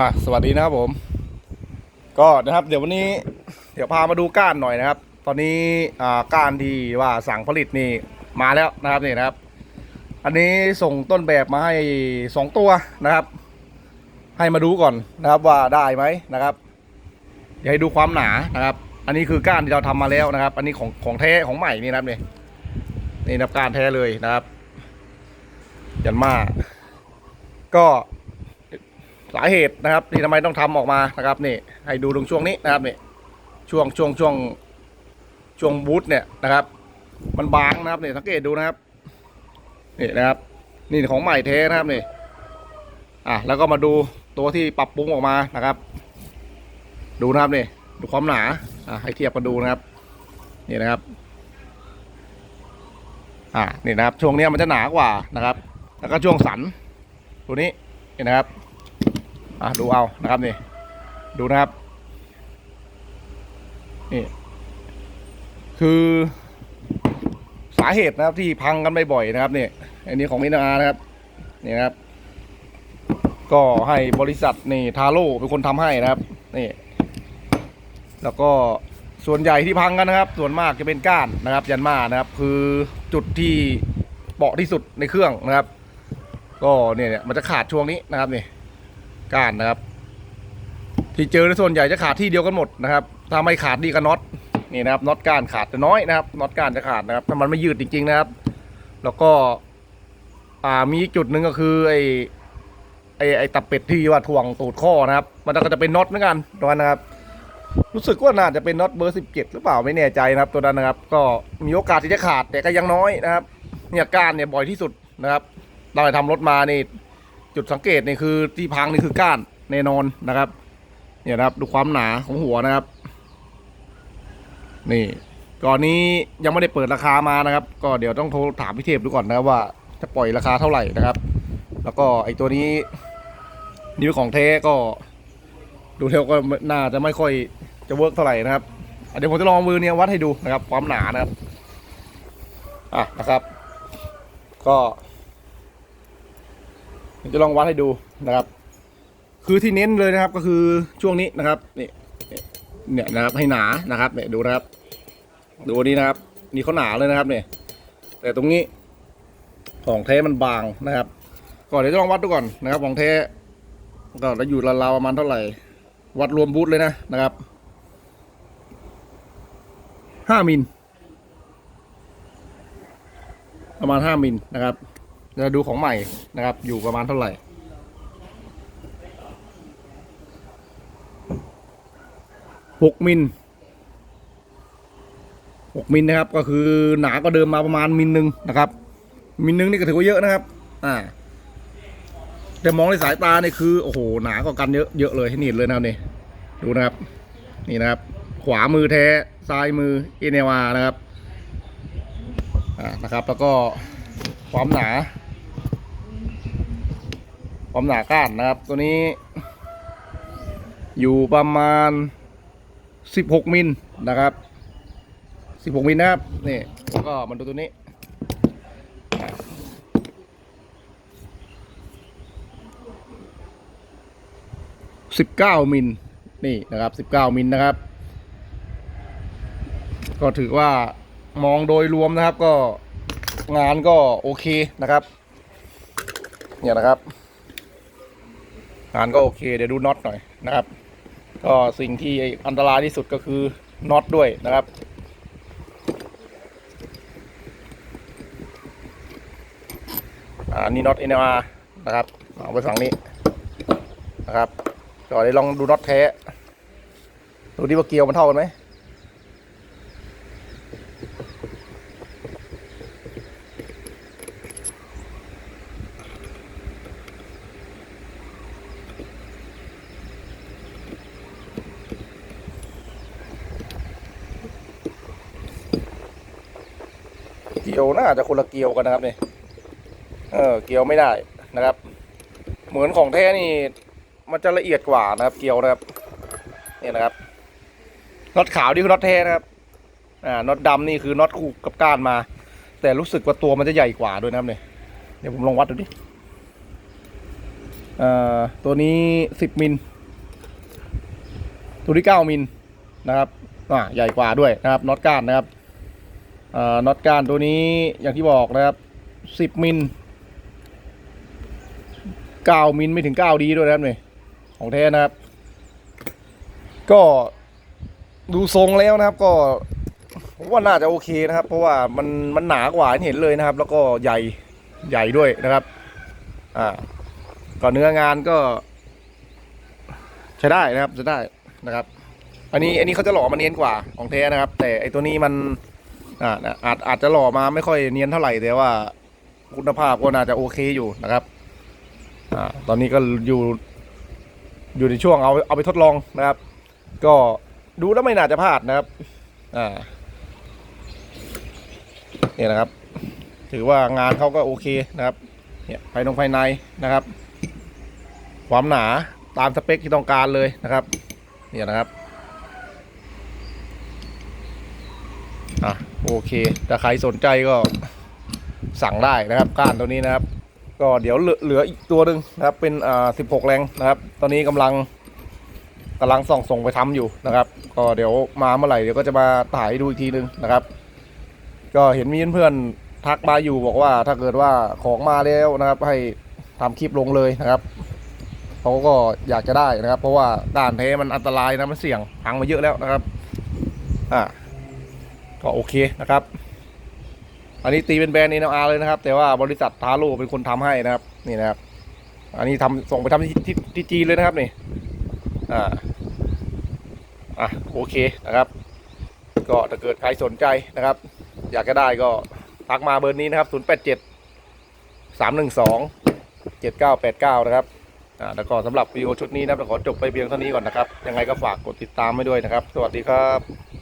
อะสวัสดีนะครับผม ก็นะครับ เดี๋ยววันนี้เดี๋ยวพามาดูก้านหน่อยนะครับ ตอนนี้อ่าก้านที่ว่าสั่งผลิตนี่มาแล้วนะครับนี่นะครับ อันนี้ส่งต้นแบบมาให้สองตัวนะครับ ให้มาดูก่อนนะครับว่าได้ไหมนะครับเดี๋ยวให้ดูความหนานะครับ อันนี้คือก้านที่เราทำมาแล้วนะครับ อันนี้ของของแท้ของใหม่นี่นะครับนี่นี่นับก้านแท้เลยนะครับ ยันมาก็ สาเหตุนะครับ ที่ทำไมต้องทำออกมานะครับนี่ให้ดูตรงช่วงนี้นะครับนี่ช่วงช่วงช่วงช่วงบูทเนี่ยนะครับ มันบางนะครับนี่สังเกตดูนะครับนี่นะครับนี่ของใหม่เทนะครับนี่อะแล้วก็มาดูตัวที่ปรับปรุงออกมานะครับ ดูนะครับนี่ดูความหนาอะให้เทียบกันดูนะครับนี่นะครับอ่านี่นะครับช่วงนี้มันจะหนากว่านะครับ แล้วก็ช่วงสันตัวนี้เห็นนะครับ อะดูเอานะครับนี่ ดูนะครับ นี่ คือสาเหตุนะครับที่พังกันบ่อยๆนะครับนี่อันนี้ของมินานะครับนี่นะครับ ก็ให้บริษัทนี่ทาโร่เป็นคนทำให้นะครับนี่แล้วก็ส่วนใหญ่ที่พังกันนะครับ ส่วนมากจะเป็นก้านนะครับ ยันมานะครับ คือจุดที่เปาะที่สุดในเครื่องนะครับ ก็เนี่ยเนี่ยมันจะขาดช่วงนี้นะครับนี่ ก้านนะครับ ที่เจอในส่วนใหญ่จะขาดที่เดียวกันหมดนะครับ ถ้าไม่ขาดดีกับน็อตนี่นะครับน็อตก้านขาดแต่น้อยนะครับน็อตก้านจะขาดนะครับถ้ามันไม่ยืดจริง ๆ นะครับ แล้วก็อ่ามีจุดหนึ่งก็คือไอ้ไอ้ไอ้ตับเป็ดที่ว่าถ่วงตูดข้อนะครับมันก็จะเป็นน็อตเหมือนกันตรงนั้นนะครับ รู้สึกว่าน่าจะเป็นน็อตเบอร์สิบเจ็ดหรือเปล่าไม่แน่ใจนะครับ ตัวนั้นนะครับ ก็มีโอกาสที่จะขาดแต่ก็ยังน้อยนะครับ เนี่ยก้านเนี่ยบ่อยที่สุดนะครับเราไปทำรถมานี่ จุดสังเกตนี่คือที่พังนี่คือก้านแน่นอนนะครับ เนี่ยนะครับ ดูความหนาของหัวนะครับ นี่ก่อนนี้ยังไม่ได้เปิดราคามานะครับ ก็เดี๋ยวต้องโทรถามพี่เทพดูก่อนนะครับว่าจะปล่อยราคาเท่าไหร่นะครับ แล้วก็ไอตัวนี้นิ้วของเทก็ ดูเทวก็น่าจะไม่ค่อยจะเวิร์กเท่าไหร่นะครับเดี๋ยวผมจะลองมือเนี่ยวัดให้ดูนะครับ ความหนานะครับ อะนะครับ ก็ จะลองวัดให้ดูนะครับ คือที่เน้นเลยนะครับก็คือช่วงนี้นะครับนี่เนี่ยนะครับให้หนานะครับเนี่ยดูนะครับ ดูนี่นะครับ นี่เขาหนาเลยนะครับเนี่ยแต่ตรงนี้ของแท้มันบางนะครับ ก่อนเดี๋ยวจะลองวัดดูก่อนนะครับ ของแท้ก็จะอยู่ราวๆประมาณเท่าไหร่ วัดรวมบูธเลยนะนะครับห้ามิลประมาณห้ามิลนะครับ จะดูของใหม่นะครับ อยู่ประมาณเท่าไหร่ หกมิลหกมิลนะครับ ก็คือหนากว่าเดิมมาประมาณมิลหนึ่งนะครับ มิลหนึ่งนี่ก็ถือว่าเยอะนะครับ อ่า แต่มองในสายตาเนี่ยคือ โอ้โห หนากว่ากันเยอะเยอะเลยให้นี่เลยนะครับนี่ ดูนะครับ นี่นะครับ ขวามือแท้ ซ้ายมือเอเนวานะครับ อ่า นะครับ แล้วก็ความหนา ความหนาก้านนะครับ ตัวนี้ อยู่ประมาณ 16 มิลนะครับ 16 มิลนะครับนี่แล้วก็มันดูตัวนี้19มิลนี่นะครับ19มิลนะครับ ก็ถือว่ามองโดยรวมนะครับก็งานก็โอเคนะครับ เนี่ยนะครับ งานก็โอเค เดี๋ยวดูน็อตหน่อยนะครับ ก็สิ่งที่อันตรายที่สุดก็คือน็อตด้วยนะครับอันนี้น็อตเอ็นอาร์นะครับเอาไปฝั่งนี้นะครับก็ได้ลองดูน็อตแท้ดูดิว่าเกลียวมันเท่ากันไหม ยวน่าจะคนละเกลียวกันนะครับเนี่ยเออเกลียวไม่ได้นะครับ เหมือนของแท้นี่ มันจะละเอียดกว่านะครับ เกลียวนะครับนี่นะครับน็อตขาวนี่คือน็อตแท้นะครับอ่าน็อตดำนี่คือน็อตคู่กับก้านมา แต่รู้สึกว่าตัวมันจะใหญ่กว่าด้วยนะครับเนี่ยเดี๋ยวผมลองวัดดูดิเอ่อตัวนี้สิบมิลตัวที่เก้ามิลนะครับอ่าใหญ่กว่าด้วยนะครับน็อตก้านนะครับ น็อตกานตัวนี้อย่างที่บอกนะครับสิบมิลเก้ามิลไม่ถึงเก้าดีด้วยนะครับนี่ของแท้นะครับ ก็ดูทรงแล้วนะครับ ก็ผมว่าน่าจะโอเคนะครับ เพราะว่ามันมันหนากว่าที่เห็นเลยนะครับ แล้วก็ใหญ่ใหญ่ด้วยนะครับ อ่าก็เนื้องานก็ใช้ได้นะครับใช้ได้นะครับ อันนี้อันนี้เขาจะหล่อมาเนียนกว่าของแท้นะครับ แต่ไอตัวนี้มัน อ่าอาจอาจจะหล่อมาไม่ค่อยเนียนเท่าไหร่แต่ว่า คุณภาพก็น่าจะโอเคอยู่นะครับ อ่า ตอนนี้ก็อยู่ อยู่ในช่วงเอาเอาไปทดลองนะครับ ก็ดูแล้วไม่น่าจะพลาดนะครับ อ่าเนี่ยนะครับ ถือว่างานเขาก็โอเคนะครับ เนี่ยภายนงภายในนะครับ ความหนาตามสเปคที่ต้องการเลยนะครับ เนี่ยนะครับ อะ โอเคถ้าใครสนใจก็สั่งได้นะครับก้านตัวนี้นะครับ ก็เดี๋ยวเหลืออีกตัวหนึ่งนะครับ เป็นอ่า16แรงนะครับ ตอนนี้กำลังกำลังส่องส่งไปทำอยู่นะครับ ก็เดี๋ยวมาเมื่อไหร่เดี๋ยวก็จะมาถ่ายดูอีกทีหนึงนะครับ ก็เห็นมีเพื่อนๆทักมาอยู่บอกว่าถ้าเกิดว่าของมาแล้วนะครับ ให้ทำคลิปลงเลยนะครับเขาก็อยากจะได้นะครับ เพราะว่าด้านเทมันอันตรายนะมันเสี่ยงพังมาเยอะแล้วนะครับ อ่า ก็โอเคนะครับ อันนี้ตีเป็นแบรนด์ NLR เลยนะครับ แต่ว่าบริษัททาโร่เป็นคนทำให้นะครับ นี่นะครับ อันนี้ทำส่งไปทำที่ที่ที่จีนเลยนะครับนี่ อ่า อะโอเคนะครับ ก็ถ้าเกิดใครสนใจนะครับ อยากจะได้ก็ทักมาเบอร์นี้นะครับ 087 312 7989 นะครับอ่าแล้วก็สำหรับวิดีโอชุดนี้นะครับขอจบไปเพียงเท่านี้ก่อนนะครับ ยังไงก็ฝากกดติดตามไว้ด้วยนะครับ สวัสดีครับ